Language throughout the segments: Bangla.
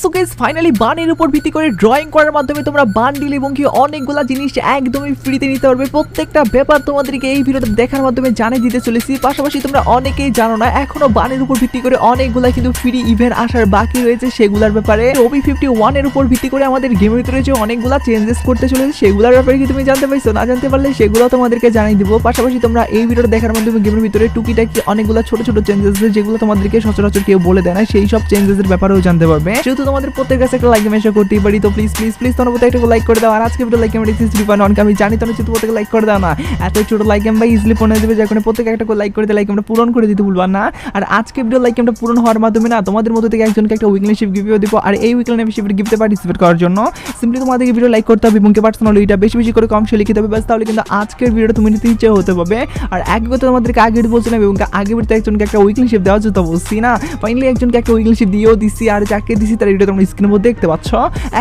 সো গাইস ফাইনালি বানের উপর ভিত্তি করে ড্রয়িং করার মাধ্যমে তোমরা বান্ডিল এবং কি অনেকগুলা জিনিস একদমই ফ্রিতে নিতে পারবে। প্রত্যেকটা ব্যাপার তোমাদেরকে এই ভিডিওটা দেখার মাধ্যমে জানিয়ে দিতে চলেছি। পাশাপাশি তোমরা অনেকেই জানো না, এখনও বানের উপর ভিত্তি করে অনেকগুলা কিন্তু ফ্রি ইভেন্ট আসার বাকি রয়েছে সেগুলোর ব্যাপারে। ওবি ফিফটি ওয়ানের উপর ভিত্তি করে আমাদের গেমের ভিতরে যে অনেকগুলা চেঞ্জেস করতে চলেছে, সেগুলোর ব্যাপারে কি তুমি জানতে পারছ? না জানতে পারলে সেগুলো তোমাদেরকে জানিয়ে দিব। পাশাপাশি তোমরা এই ভিডিওটা দেখার মাধ্যমে গেমের ভিতরে টুকিটাকি অনেকগুলো ছোট ছোট চেঞ্জেস যেগুলো তোমাদেরকে সচরাচর কেউ বলে দেয় না, সেই সব চেঞ্জেস এর ব্যাপারেও জানতে পারবে। যেহেতু তোমাদের প্রত্যেক কাছে একটা লাইক মেশা করতেই পারি। তো প্লিজ প্লিজ প্লিজ তোমার প্রত্যেক একটা লাইক করে দাও। আর আজকে ভিডিও লাইক আমরা থ্রি পয়েন্ট ওয়ান আমি জানি তোমরা যেহেতু প্রত্যেক লাইক করে দাও না। এত ছোট লাইক আমরা ইজিলি পৌঁছে দেবে। যখন প্রত্যেক একটা লাইক করে লাইক আমরা পূরণ করে দিতে ভুলবা না। আর আজকে ভিডিও লাইক আমরা পূরণ হওয়ার মাধ্যমে না, তোমাদের মধ্যে থেকে একজনকে একটা উইকলি শিপ গিফটও দিব। আর এই উইকলি শিপের গিফটে পার্টিসিপেট করার জন্য সিম্পলি তোমাদেরকে ভিডিও লাইক করতে হবে এবং পার্সোনাল এটা বেশি বেশি করে কম সে লিখতে হবে ব্যাস, তাহলে কিন্তু আজকের ভিডিওটা তুমি নিতে ইচ্ছে হতে পারবে। আর এক কথা তোমাদেরকে আগে বলছিলাম এবং আগে ভিডিওতে একজনকে একটা উইকলি শিপ দেওয়া যেত বলছি না? ফাইনালি একজনকে একটা উইকলি শিপ দিয়েও দিছি। আর যাকে দিছি তার এটা তোমরা স্ক্রিনের মধ্যে দেখতে পাচ্ছ।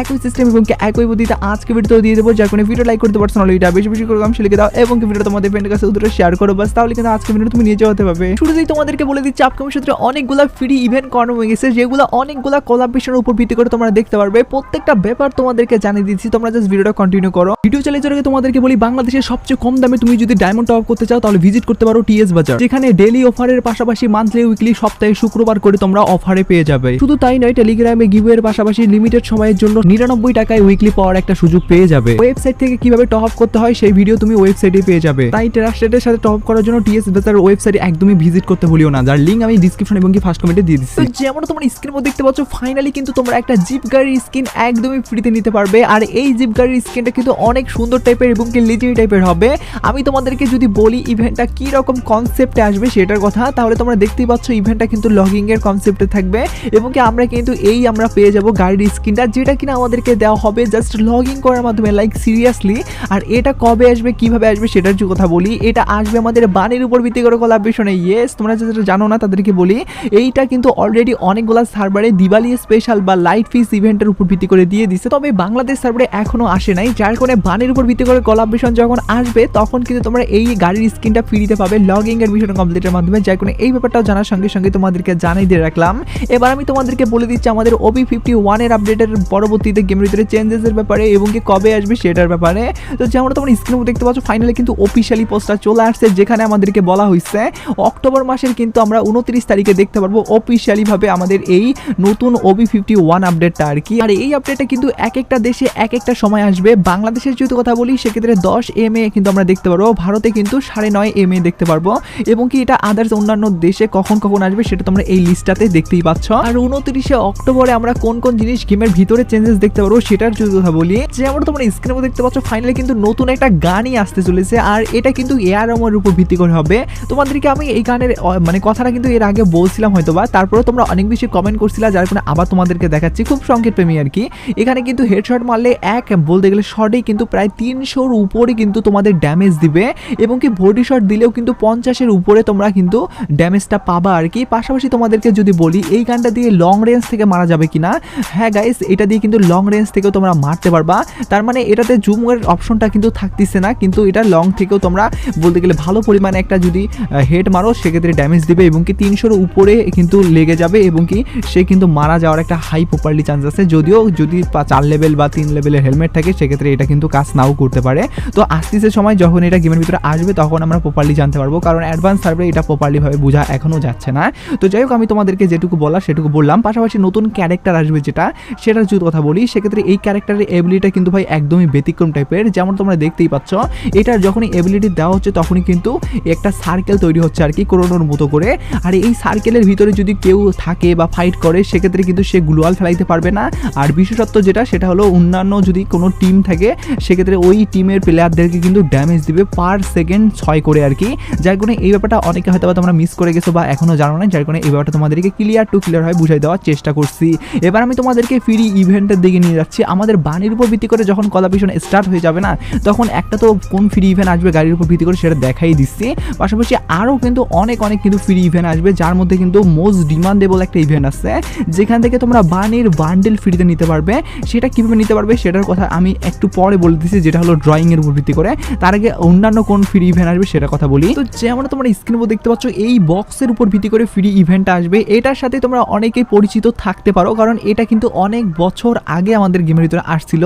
একই সিস্টেম এবং একই পদ্ধতিতে আজকে ভিডিওতেও দিয়ে দেবো। যার কোনো ভিডিও লাইক করতে পারছ না এটা বেশি বেশি করে কম সে লিখে দাও এবং ভিডিও তোমাদের ফ্রেন্ডের কাছে উত্তরে শেয়ার করো। বাস তাহলে কিন্তু আজকে ভিডিও তুমি নিয়ে যেতে পারবে। শুরুতেই তোমাদেরকে বলে দিচ্ছি আপকামিং সূত্রে অনেকগুলো ফ্রি ইভেন্ট করানো হয়ে গেছে, যেগুলো অনেকগুলো কোলাবরেশনের উপর ভিত্তি করে তোমরা দেখতে পারবে। প্রত্যেকটা ব্যাপার তোমাদেরকে জানিয়ে দিচ্ছি, তোমরা জাস্ট ভিডিওটা কন্টিনিউ করো। ভিডিও চালিয়ে আগে তোমাদেরকে বলি, বাংলাদেশের সবচেয়ে কম দামে তুমি যদি ডায়মন্ড টপ করতে চাও, তাহলে ভিজিট করতে পারো টিএস বাজার যেখানে ডেলি অফারের পাশাপাশি মান্থলি উইকলি সপ্তাহে শুক্রবার করে তোমরা অফারে পেয়ে যাবে। শুধু তাই নয় টেলিগ্রামে গিভের পাশাপাশি লিমিটেড সময়ের জন্য নিরানব্বই টাকায় উইকলি পাওয়ার একটা সুযোগ পেয়ে যাবে। ওয়েবসাইট থেকে কীভাবে টপ আপ করতে হয় সেই ভিডিও তুমি ওয়েবসাইটে পেয়ে যাবে। তাই ট্রাস্টেডের সাথে টপ করার জন্য টিএস বাজার ওয়েবসাইটে একদমই ভিজিট করতে ভুলিও না। যার লিঙ্ক আমি ডিসক্রিপশন এবং কি ফার্স্ট কমেন্টে দিয়ে দিচ্ছি। যেমন তোমরা স্ক্রিন মধ্যে দেখতে পাচ্ছ ফাইনালি কিন্তু তোমরা একটা জিপ গাড়ির স্কিন একদমই ফ্রিতে নিতে পারবে। আর এই জিপ গাড়ির স্কিনটা কিন্তু অনেক সুন্দর টাইপের এবং কি লিজিং টাইপের হবে। আমি তোমাদেরকে যদি বলি ইভেন্টটা কি রকম কনসেপ্টে আসবে সেটার কথা, তাহলে তোমরা দেখতেই পাচ্ছ ইভেন্টটা কিন্তু লগিং এর কনসেপ্টে থাকবে। এবং কি আমরা কিন্তু এই আমরা পেয়ে যাব গাড়ির স্কিনটা যেটা কিনা আমাদেরকে দেওয়া হবে জাস্ট লগিং করার মাধ্যমে লাইক সিরিয়াসলি আর এটা কবে আসবে, কীভাবে আসবে সেটার যে কথা বলি, এটা আসবে আমাদের বানের উপর ভিত্তি করে কলা কোলাবরেশনে ইয়েস তোমরা যেটা জানো না, তাদেরকে বলি, এইটা কিন্তু অলরেডি অনেকগুলো সার্ভারে দিওয়ালি স্পেশাল বা লাইট ফিস ইভেন্টের উপর ভিত্তি করে দিয়ে দিছে। তবে বাংলাদেশ সার্ভারে এখনও আসে নাই, যার কারণে বানের উপর ভিত্তি করে কলা কোলাবরেশন যখন আসবে, তখন কিন্তু তোমরা এই গাড়ির স্ক্রিনটা ফ্রিতে পাবে লগিং এর বিষয়টা কমপ্লিটের মাধ্যমে। যার কারণে এই ব্যাপারটাও জানার সঙ্গে সঙ্গে তোমাদেরকে জানাই দিয়ে রাখলাম। এবার আমি তোমাদেরকে বলে দিচ্ছি, আমাদের ওবি ফিফটি ওয়ানের আপডেটের পরবর্তীতে গেমের ভিতরে চেঞ্জেসের ব্যাপারে এবং কি কবে আসবে সেটার ব্যাপারে। তো যেমন তোমরা স্ক্রিনে দেখতে পাচ্ছ ফাইনালি কিন্তু অফিসিয়ালি পোস্টটা চলে আসছে, যেখানে আমাদেরকে বলা হয়েছে অক্টোবর মাসের কিন্তু আমরা উনত্রিশ তারিখে দেখতে পারব অফিসিয়ালি ভাবে আমাদের এই নতুন ওবি ফিফটি ওয়ান আপডেটটা আর কি। আর এই আপডেটটা কিন্তু এক একটা দেশে এক একটা সময় আসবে। বাংলাদেশের যেহেতু কথা বলি, সেক্ষেত্রে দশ এম এ কিন্তু আমরা দেখতে পারব, ভারতে কিন্তু সাড়ে নয় এম এ দেখতে পারব। এবং কি এটা আদার্স অন্যান্য দেশে কখন কখন আসবে, সেটা তোমরা এই লিস্টটাতে দেখতেই পাচ্ছ। আর উনত্রিশে অক্টোবরে আমরা কোন কোন জিনিস গেমের ভিতরে চেঞ্জেস দেখতে পারব সেটার যদি কথা বলি যেমন তোমরা স্ক্রিনে দেখতে পাচ্ছ ফাইনালি কিন্তু নতুন একটা গানই আসতে চলেছে, আর এটা কিন্তু এয়ার আমার উপর ভিত্তি করে হবে। তোমাদেরকে আমি এই গানের মানে কথাটা কিন্তু এর আগে বলছিলাম হয়তো বা তারপরে তোমরা অনেক বেশি কমেন্ট করছিলা, যার কারণে আবার তোমাদেরকে দেখাচ্ছি, খুব সংক্ষেপে আর কি। এখানে কিন্তু হেডশট মারলে এক, বলতে গেলে শটেই কিন্তু প্রায় তিনশোর উপরে কিন্তু তোমাদের ড্যামেজ দিবে, এবং কি বডি শট দিলেও কিন্তু পঞ্চাশের উপরে তোমরা কিন্তু ড্যামেজটা পাবা আর কি। পাশাপাশি তোমাদেরকে যদি বলি, এই গানটা দিয়ে লং রেঞ্জ থেকে মারা যাবে কিনা হ্যাঁ গাইস এটা দিয়ে কিন্তু লং রেঞ্জ থেকেও তোমরা মারতে পারবা। তার মানে এটাতে জুমের অপশনটা কিন্তু থাকতেছে না, কিন্তু এটা লং থেকেও তোমরা বলতে গেলে ভালো পরিমাণে একটা যদি হেড মারো, সেক্ষেত্রে ড্যামেজ দিবে এবং কি তিনশোর উপরে কিন্তু লেগে যাবে এবং কি সে কিন্তু মারা যাওয়ার একটা হাই প্রপারলি চান্স আছে। যদিও যদি চার লেভেল বা তিন লেভেলের হেলমেট থাকে, সেক্ষেত্রে এটা কিন্তু কাজ নাও করতে পারে। তো আসতেছে সময় যখন এটা গেমের ভিতরে আসবে, তখন আমরা প্রপারলি জানতে পারব, কারণ অ্যাডভান্স সার্ভে এটা প্রপারলি ভাবে বোঝা এখনও যাচ্ছে না। তো যাই হোক, আমি তোমাদেরকে যেটুকু বলা সেটুকু বললাম। পাশাপাশি নতুন ক্যারেক্টার আসবে যেটা, সেটার যদি কথা বলি, সেক্ষেত্রে এই ক্যারেক্টারের এবিলিটিটা কিন্তু ভাই একদমই ব্যতিক্রম টাইপের যেমন তোমরা দেখতেই পাচ্ছ, এটার যখনই এবিলিটি দেওয়া হচ্ছে, তখনই কিন্তু একটা সার্কেল তৈরি হচ্ছে আর কি করোনোর মতো করে। আর এই সার্কেলের ভিতরে যদি কেউ থাকে বা ফাইট করে, সেক্ষেত্রে কিন্তু সে গ্লোয়াল ফেলাইতে পারবে না। আর বিশেষত্ব যেটা, সেটা হলো অন্যান্য যদি কোনো টিম থাকে, সেক্ষেত্রে ওই টিমের প্লেয়ারদেরকে কিন্তু ড্যামেজ দিবে পার সেকেন্ড ছয় করে আর কি। যার কারণে এই ব্যাপারটা অনেকে হয়তো তোমরা মিস করে গেছো বা এখনও জানো না, যার কারণে এই ব্যাপারটা তোমাদেরকে ক্লিয়ার টু ক্লিয়ার হয় বুঝাই দেওয়ার চেষ্টা করছি। এবার আমি তোমাদেরকে ফ্রি ইভেন্টের দিকে নিয়ে যাচ্ছি। আমাদের বাণীর উপর ভিত্তি করে যখন কলাপিশন স্টার্ট হয়ে যাবে না, তখন একটা তো কোন ফ্রি ইভেন্ট আসবে গাড়ির উপর ভিত্তি করে সেটা দেখাই দিচ্ছি। পাশাপাশি আরও কিন্তু অনেক অনেক কিন্তু ফ্রি ইভেন্ট আসবে, যার মধ্যে কিন্তু মোস্ট ডিমান্ডেবল একটা ইভেন্ট আছে, যেখান থেকে তোমরা বানির বান্ডেল ফ্রিতে নিতে পারবে। সেটা কীভাবে নিতে পারবে সেটার কথা আমি একটু পরে বলে দিচ্ছি, যেটা হলো ড্রয়িংয়ের উপর ভিত্তি করে। তার আগে অন্যান্য কোন ফ্রি ইভেন্ট আসবে সেটা কথা বলি। তো যেমন তোমরা স্ক্রিনের উপর দেখতে পাচ্ছ, এই বক্সের উপর ভিত্তি করে ফ্রি ইভেন্ট আসবে। এটার সাথে তোমরা অনেকেই পরিচিত থাকতে পারো, কারণ কারণ এটা কিন্তু অনেক বছর আগে আমাদের গেমের ভিতরে আসছিল।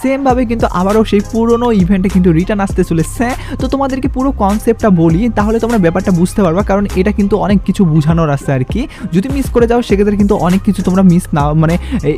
সেমভাবে কিন্তু আবারও সেই পুরনো ইভেন্টে কিন্তু রিটার্ন আসতে চলেছে। তো তোমাদেরকে পুরো কনসেপ্টটা বলি, তাহলে তোমরা ব্যাপারটা বুঝতে পারবা, কারণ এটা কিন্তু অনেক কিছু বোঝানোর আছে আর কি। যদি মিস করে যাও, সেক্ষেত্রে কিন্তু অনেক কিছু তোমরা মিস না মানে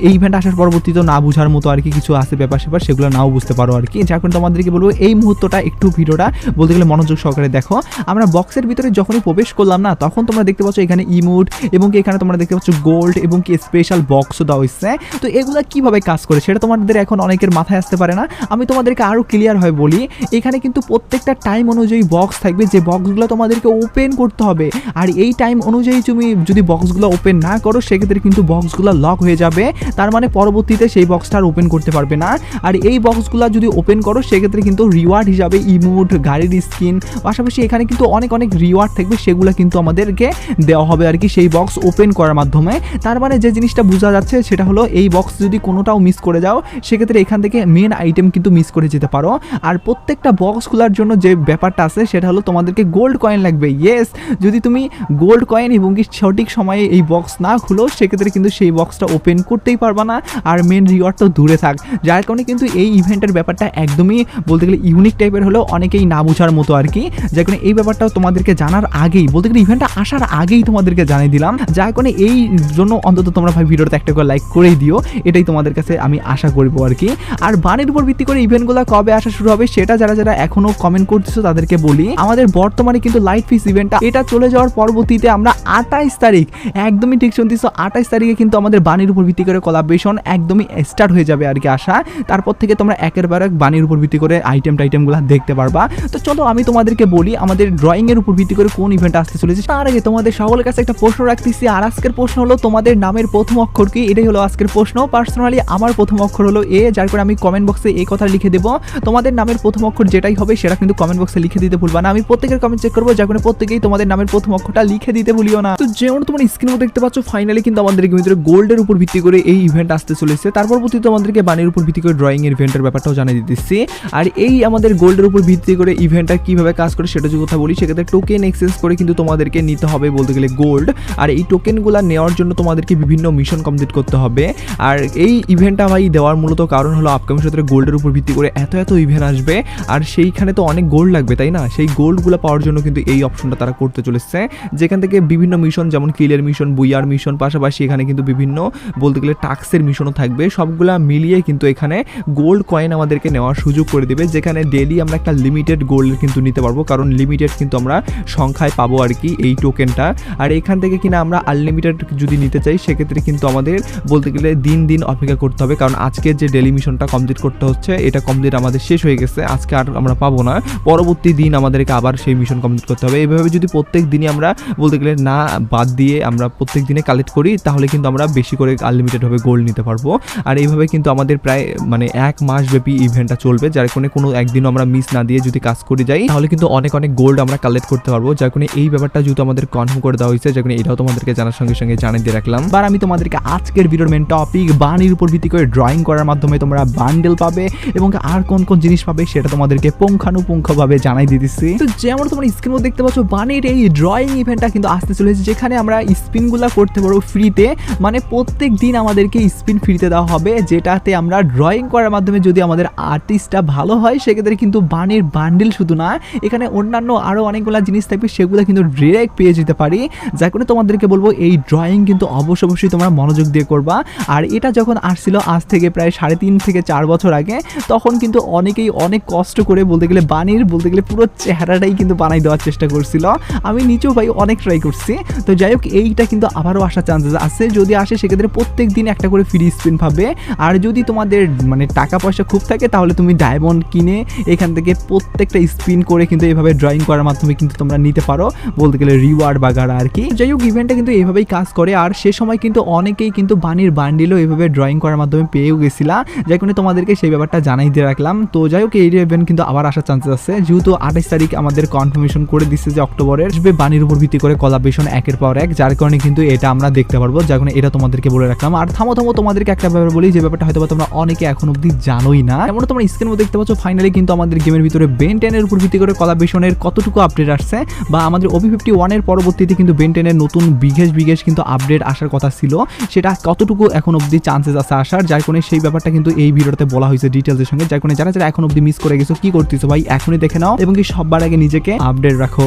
এই ইভেন্ট আসার পরবর্তীতে না বোঝার মতো আর কি কিছু আছে ব্যাপার স্যাপার, সেগুলো নাও বুঝতে পারো আর কি। যার কারণে তোমাদেরকে বলব, এই মুহূর্তটা, একটু ভিডিওটা বলতে গেলে মনোযোগ সহকারে দেখো। আমরা বক্সের ভিতরে যখনই প্রবেশ করলাম না, তখন তোমরা দেখতে পাচ্ছ এখানে ইমোট এবং এখানে তোমরা দেখতে পাচ্ছ গোল্ড এবং কি স্পেশাল বক্সও দেওয়া হয়েছে তো এগুলো কীভাবে কাজ করে সেটা তোমাদের এখন অনেকের মাথায় আসতে পারে না। আমি তোমাদেরকে আরও ক্লিয়ার হয় বলি, এখানে কিন্তু প্রত্যেকটা টাইম অনুযায়ী বক্স থাকবে, যে বক্সগুলো তোমাদেরকে ওপেন করতে হবে। আর এই টাইম অনুযায়ী তুমি যদি বক্সগুলো ওপেন না করো, সেক্ষেত্রে কিন্তু বক্সগুলো লক হয়ে যাবে। তার মানে পরবর্তীতে সেই বক্সটা আর ওপেন করতে পারবে না। আর এই বক্সগুলো যদি ওপেন করো, সেক্ষেত্রে কিন্তু রিওয়ার্ড হিসাবে ইমোট গাড়ির স্কিন পাশাপাশি এখানে কিন্তু অনেক অনেক রিওয়ার্ড থাকবে, সেগুলো কিন্তু আমাদেরকে দেওয়া হবে আর কি সেই বক্স ওপেন করার মাধ্যমে। তার মানে যে জিনিসটা বোঝা যাচ্ছে, সেটা হলো এই বক্স যদি কোনোটাও মিস করে যাও, সেক্ষেত্রে এখান থেকে মেন আইটেম কিন্তু মিস করে যেতে পারো। আর প্রত্যেকটা বক্স খোলার জন্য যে ব্যাপারটা আছে, সেটা হলো তোমাদেরকে গোল্ড কয়েন লাগবে। ইয়েস যদি তুমি গোল্ড কয়েন এবং কি সঠিক সময়ে এই বক্স না খুলো, সেক্ষেত্রে কিন্তু সেই বক্সটা ওপেন করতেই পারবা না। আর মেন রিওয়ার্ড তো দূরে থাক। যার কারণে কিন্তু এই ইভেন্টের ব্যাপারটা একদমই বলতে গেলে ইউনিক টাইপের হলেও অনেকেই না বোঝার মতো আর কি। যার কারণে এই ব্যাপারটাও তোমাদেরকে জানার আগেই, বলতে গেলে ইভেন্টটা আসার আগেই তোমাদেরকে জানিয়ে দিলাম। যার কারণে এই জন্য অন্তত তোমরা ভাই ভিডিওতে একটা করে লাইক করেই দিও, এটাই তোমাদের কাছে আমি আশা করব আর কি। আর বানের উপর ভিত্তি করে ইভেন্টগুলো কবে আসা শুরু হবে সেটা যারা যারা এখনও কমেন্ট করতেছো তাদেরকে বলি। আমাদের বর্তমানে কিন্তু লাইট ফিস ইভেন্টটা এটা চলে যাওয়ার পরবর্তীতে আমরা আঠাইশ তারিখ, একদমই ঠিক শুনতেছো, আঠাইশ তারিখে কিন্তু আমাদের বাণীর উপর ভিত্তি করে কলাবেশন একদমই স্টার্ট হয়ে যাবে আর কি আসা তারপর থেকে তোমরা একের পর এক বাণীর উপর ভিত্তি করে আইটেম টাইটেমগুলো দেখতে পারবা। তো চলো আমি তোমাদেরকে বলি, আমাদের ড্রয়িংয়ের উপর ভিত্তি করে কোন ইভেন্ট আসতে চলেছে, তার আগে তোমাদের সকলের কাছে একটা প্রশ্ন রাখতেছি, আর আজকের প্রশ্ন হলো তোমাদের নামের প্রথম অক্ষর কি? এটাই হলো আজকের প্রশ্ন। পার্সোনালি আমার প্রথম অক্ষর হলো এ, যার করে আমি কমেন্ট বক্সে এই কথা লিখে দেবো। তোমাদের নামের প্রথম অক্ষর যেটাই হবে, সেটা কিন্তু কমেন্ট বক্সে লিখে দিতে ভুলবা না। আমি প্রত্যেকের কমেন্ট চেক করব, যার কারণে প্রত্যেকেই তোমাদের নামের প্রথম অক্ষরটা লিখে দিতে ভুলিও না। তো যেমন তোমার স্ক্রিনে দেখতে পাচ্ছ ফাইনালি কিন্তু আমাদের ভিতরে গোল্ডের উপর ভিত্তি করে এই ইভেন্ট আসতে চলেছে। তারপর প্রতি তোমাদেরকে বাণীর উপর ভিত্তি করে ড্রয়িং এর ইভেন্টের ব্যাপারটাও জানিয়ে দিতেছি। আর এই আমাদের গোল্ডের উপর ভিত্তি করে ইভেন্টটা কীভাবে কাজ করে সেটা যদি কথা বলি, সেক্ষেত্রে টোকেন এক্সচেঞ্জ করে কিন্তু তোমাদেরকে নিতে হবে বলতে গেলে গোল্ড আর এই টোকেনগুলো নেওয়ার জন্য তোমাদেরকে বিভিন্ন মিশন কমপ্লিট করতে হবে। আর এই ইভেন্টটা ভাই দেওয়ার মূলত কারণ হলো আপকামিং সত্রে গোল্ডের উপর ভিত্তি করে এত এত ইভেন্ট আসবে। আর সেইখানে তো অনেক গোল্ড লাগবে, তাই না? সেই গোল্ডগুলো পাওয়ার জন্য কিন্তু এই অপশনটা তারা করতে চলেছে। যেখান থেকে বিভিন্ন মিশন যেমন কিলের মিশন বুইয়ার মিশন পাশাপাশি এখানে কিন্তু বিভিন্ন বলতে গেলে টাক্সের মিশনও থাকবে। সবগুলা মিলিয়ে কিন্তু এখানে গোল্ড কয়েন আমাদেরকে নেওয়ার সুযোগ করে দেবে, যেখানে ডেলি আমরা একটা লিমিটেড গোল্ড কিন্তু নিতে পারব। কারণ লিমিটেড কিন্তু আমরা সংখ্যায় পাবো আর কি এই টোকেনটা আর এখান থেকে কিনা আমরা আনলিমিটেড যদি নিতে চাই, সেক্ষেত্রে কিন্তু আমাদের বলতে গেলে দিন দিন অপেক্ষা করতে হবে। কারণ আজকের যে ডেলি মিশনটা কমপ্লিট করতে হচ্ছে, এটা কমপ্লিট আমাদের শেষ হয়ে গেছে। আজকে আর আমরা পাবো না। পরবর্তী দিন আমাদেরকে আবার সেই মিশন কমপ্লিট করতে হবে। এইভাবে যদি প্রত্যেক দিনই আমরা, বলতে গেলে না বাদ দিয়ে আমরা প্রত্যেক দিনে কালেক্ট করি, তাহলে কিন্তু আমরা বেশি করে আনলিমিটেড হবে গোল্ড নিতে পারব। আর এইভাবে কিন্তু আমাদের প্রায় মানে এক মাস ব্যাপী ইভেন্টটা চলবে। যার কোনো কোনো একদিনও আমরা মিস না দিয়ে যদি কাজ করে যাই, তাহলে কিন্তু অনেক অনেক গোল্ড আমরা কালেক্ট করতে পারব। যার কোনো এই ব্যাপারটা যেহেতু আমাদের কনফার্ম করে দেওয়া হয়েছে, যার কারণে এটাও তোমাদেরকে জানার সঙ্গে সঙ্গে জানিয়ে দিয়ে রাখলাম। আর আমি তোমাদেরকে আজকের ভিডিওর মেন টপিক বানির উপর ভিত্তি করে ড্রয়িং করার মাধ্যমে তোমরা বান্ডেল পাবে এবং আর কোন কোন জিনিস পাবে সেটা তোমাদেরকে পুঙ্খানুপুঙ্খভাবে জানাই দিতেছি তো যেমন তোমরা স্ক্রিনও দেখতে পাচ্ছ বানির এই ড্রয়িং ইভেন্টটা কিন্তু আসতে চলেছে, যেখানে আমরা স্পিনগুলো করতে পারব ফ্রিতে মানে প্রত্যেক দিন আমাদেরকে স্পিন ফ্রিতে দেওয়া হবে, যেটাতে আমরা ড্রয়িং করার মাধ্যমে যদি আমাদের আর্টিস্টটা ভালো হয়, সেক্ষেত্রে কিন্তু বানির বান্ডেল শুধু না, এখানে অন্যান্য আরও অনেকগুলো জিনিস থাকবে, সেগুলো কিন্তু ডিরেক্ট পেয়ে যেতে পারি। যার কারণে তোমাদেরকে বলব, এই ড্রয়িং কিন্তু অবশ্য অবশ্যই তোমরা মনোযোগ দিয়ে করবা। আর এটা যখন আসছিল আজ থেকে প্রায় সাড়ে তিন থেকে চার বছর আগে, তখন কিন্তু অনেকেই অনেক কষ্ট করে বলতে গেলে বানির বলতে গেলে পুরো চেহারাটাই কিন্তু বানাই দেওয়ার চেষ্টা করছিল। আমি নিচেও ভাই অনেক ট্রাই করছি। তো যাই হোক, এইটা কিন্তু আবারও আসার চান্সেস আছে। যদি আসে, সেক্ষেত্রে প্রত্যেক দিন একটা করে ফ্রি স্পিন পাবে। আর যদি তোমাদের মানে টাকা পয়সা খুব থাকে, তাহলে তুমি ডায়মন্ড কিনে এখান থেকে প্রত্যেকটা স্পিন করে কিন্তু এভাবে ড্রয়িং করার মাধ্যমে কিন্তু তোমরা নিতে পারো। বলতে গেলে রিওয়ার্ড বাগারা আর কি। যাই হোক ইভেন্টটা কিন্তু এভাবেই কাজ করে। আর সে সময় কিন্তু অনেকেই কিন্তু বানির বান্ডিলও এভাবে ড্রয়িং করার মাধ্যমে পেয়েও গেছিলা। যাই কারণে তোমাদেরকে সেই ব্যাপারটা জানাই দিয়ে রাখলাম। তো যাই হোক, এই ইভেন্ট কিন্তু আবার আসার চান্সেস আছে। যেহেতু আঠাইশ তারিখ আমাদের কনফার্মেশন করে দিচ্ছে যে অক্টোবরের, আসবে বানির উপর ভিত্তি করে কলাবেশন একের পর এক, যার কারণে কিন্তু এটা আমরা দেখতে পারব। যার কারণে এটা তোমাদেরকে বলে রাখলাম। আর থামো থামো, তোমাদেরকে একটা ব্যাপার বলি, যে ব্যাপারটা হয়তো তোমরা অনেকে এখন অব্দি জানোই না। এমন তোমরা স্ক্রিনের মধ্যে দেখতে পাচ্ছ ফাইনালি কিন্তু আমাদের গেমের ভিতরে বেন টেনের উপর ভিত্তি করে কলাবেশনের কতটুকু আপডেট আসছে, বা আমাদের ওবি ফিফটি ওয়ানের পরবর্তীতে কিন্তু বেন টেনের নতুন বিঘেস বিঘেস কিন্তু আপডেট আসার কথা ছিল। সেটা সেটা কতটুকু এখন অব্দি চান্সেস আছে আসার? যার কারণে সেই ব্যাপারটা কিন্তু এই ভিডিওতে বলা হয়েছে ডিটেলসের সঙ্গে। যার কারণে যারা যারা এখন অব্দি মিস করে গেছো, কি করতেছো ভাই? এখনই দেখে নাও এবং কি সববার আগে নিজেকে আপডেট রাখো।